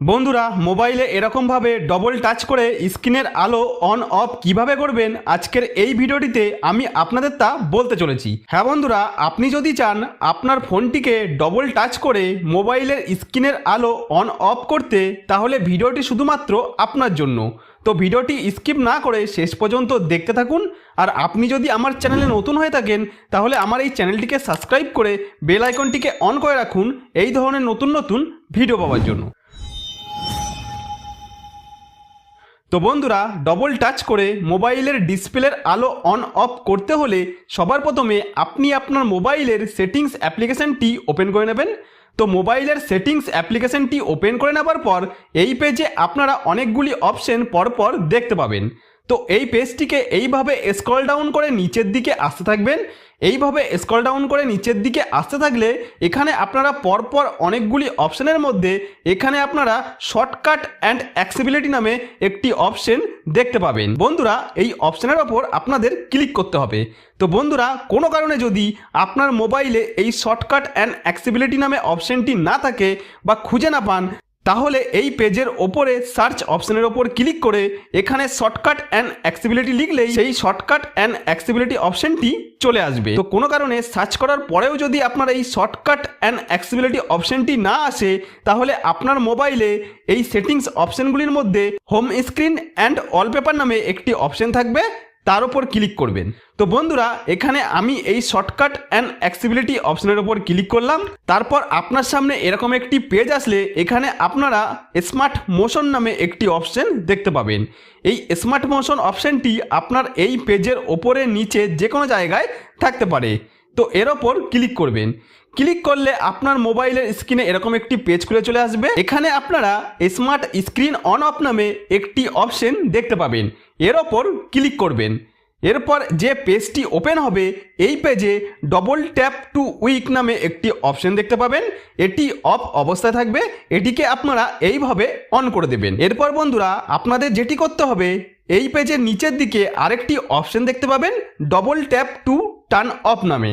বন্ধুরা, মোবাইলে এরকমভাবে ডবল টাচ করে স্ক্রিনের আলো অন অফ কীভাবে করবেন আজকের এই ভিডিওটিতে আমি আপনাদের তা বলতে চলেছি। হ্যাঁ বন্ধুরা, আপনি যদি চান আপনার ফোনটিকে ডবল টাচ করে মোবাইলের স্ক্রিনের আলো অন অফ করতে, তাহলে ভিডিওটি শুধুমাত্র আপনার জন্য। তো ভিডিওটি স্কিপ না করে শেষ পর্যন্ত দেখতে থাকুন, আর আপনি যদি আমার চ্যানেলে নতুন হয়ে থাকেন, তাহলে আমার এই চ্যানেলটিকে সাবস্ক্রাইব করে বেল আইকনটিকে অন করে রাখুন, এই ধরনের নতুন নতুন ভিডিও পাওয়ার জন্য। তো বন্ধুরা ডবল টাচ করে মোবাইলের ডিসপ্লের আলো অন অফ করতে হলে সবার প্রথমে আপনি আপনার মোবাইলের সেটিংস অ্যাপ্লিকেশানটি ওপেন করে নেবেন। তো মোবাইলের সেটিংস অ্যাপ্লিকেশানটি ওপেন করে নেবার পর এই পেজে আপনারা অনেকগুলি অপশন পরপর দেখতে পাবেন। তো এই পেজটিকে এইভাবে স্ক্রল ডাউন করে নিচের দিকে আসতে থাকবেন। এইভাবে স্ক্রল ডাউন করে নিচের দিকে আসতে থাকলে এখানে আপনারা পরপর অনেকগুলি অপশনের মধ্যে এখানে আপনারা শর্টকাট অ্যান্ড অ্যাক্সিবিলিটি নামে একটি অপশন দেখতে পাবেন। বন্ধুরা, এই অপশনের ওপর আপনাদের ক্লিক করতে হবে। তো বন্ধুরা, কোনো কারণে যদি আপনার মোবাইলে এই শর্টকাট অ্যান্ড অ্যাক্সিবিলিটি নামে অপশনটি না থাকে বা খুঁজে না পান তাহলে এই পেজের ওপরে সার্চ অপশনের ওপর ক্লিক করে এখানে শর্টকাট অ্যান্ড অ্যাক্সিবিলিটি লিখলেই সেই শর্টকাট অ্যান্ড অ্যাক্সিবিলিটি অপশনটি চলে আসবে। তো কোনো কারণে সার্চ করার পরেও যদি আপনার এই শর্টকাট অ্যান্ড অ্যাক্সিবিলিটি অপশনটি না আসে, তাহলে আপনার মোবাইলে এই সেটিংস অপশনগুলির মধ্যে হোম স্ক্রিন অ্যান্ড অলপেপার নামে একটি অপশন থাকবে। তার উপর ক্লিক করবেন। তো বন্ধুরা, এখানে আমি এই শর্টকাট অ্যান্ড অ্যাক্সিবিলিটি অপশনের উপর ক্লিক করলাম। তারপর আপনার সামনে এরকম একটি পেজ আসলে, এখানে আপনারা স্মার্ট মোশন নামে একটি অপশন দেখতে পাবেন। এই স্মার্ট মোশন অপশনটি আপনার এই পেজের ওপরে, নিচে যে কোনো জায়গায় থাকতে পারে। তো এর ওপর ক্লিক করবেন। ক্লিক করলে আপনার মোবাইলের স্ক্রিনে এরকম একটি পেজ খুলে চলে আসবে। এখানে আপনারা স্মার্ট স্ক্রিন অন অফ নামে একটি অপশন দেখতে পাবেন। এর ওপর ক্লিক করবেন। এরপর যে পেজটি ওপেন হবে, এই পেজে ডবল ট্যাপ টু উইক নামে একটি অপশন দেখতে পাবেন। এটি অফ অবস্থায় থাকবে। এটিকে আপনারা এইভাবে অন করে দেবেন। এরপর বন্ধুরা, আপনাদের যেটি করতে হবে, এই পেজের নিচের দিকে আরেকটি অপশন দেখতে পাবেন double tap to turn off নামে।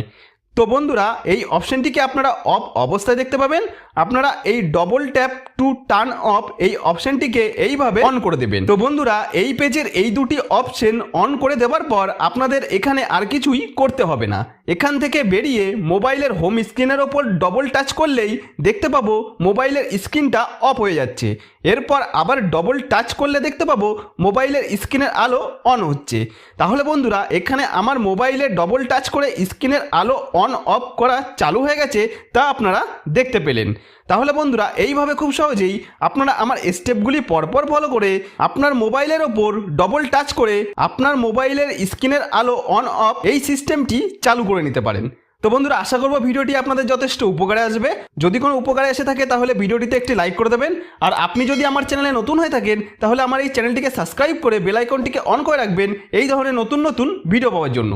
তো বন্ধুরা, এই অপশানটিকে আপনারা অফ অবস্থায় দেখতে পাবেন। আপনারা এই double tap to turn off এই অপশানটিকে এইভাবে অন করে দেবেন। তো বন্ধুরা, এই পেজের এই দুটি অপশন অন করে দেওয়ার পর আপনাদের এখানে আর কিছুই করতে হবে না। এখান থেকে বেরিয়ে মোবাইলের হোম স্ক্রিনের ওপর ডবল টাচ করলেই দেখতে পাবো মোবাইলের স্ক্রিনটা অফ হয়ে যাচ্ছে। এরপর আবার ডবল টাচ করলে দেখতে পাবো মোবাইলের স্ক্রিনের আলো অন হচ্ছে। তাহলে বন্ধুরা, এখানে আমার মোবাইলে ডবল টাচ করে স্ক্রিনের আলো অন অফ করা চালু হয়ে গেছে, তা আপনারা দেখতে পেলেন। তাহলে বন্ধুরা, এইভাবে খুব সহজেই আপনারা আমার স্টেপগুলি পরপর ফলো করে আপনার মোবাইলের ওপর ডবল টাচ করে আপনার মোবাইলের স্ক্রিনের আলো অন অফ এই সিস্টেমটি চালু করে নিতে পারেন। তো বন্ধুরা, আশা করব ভিডিওটি আপনাদের যথেষ্ট উপকারে আসবে। যদি কোনো উপকারে এসে থাকে, তাহলে ভিডিওটিতে একটি লাইক করে দেবেন। আর আপনি যদি আমার চ্যানেলে নতুন হয়ে থাকেন, তাহলে আমার এই চ্যানেলটিকে সাবস্ক্রাইব করে বেলাইকনটিকে অন করে রাখবেন। এই ধরনের নতুন নতুন ভিডিও পাওয়ার জন্য।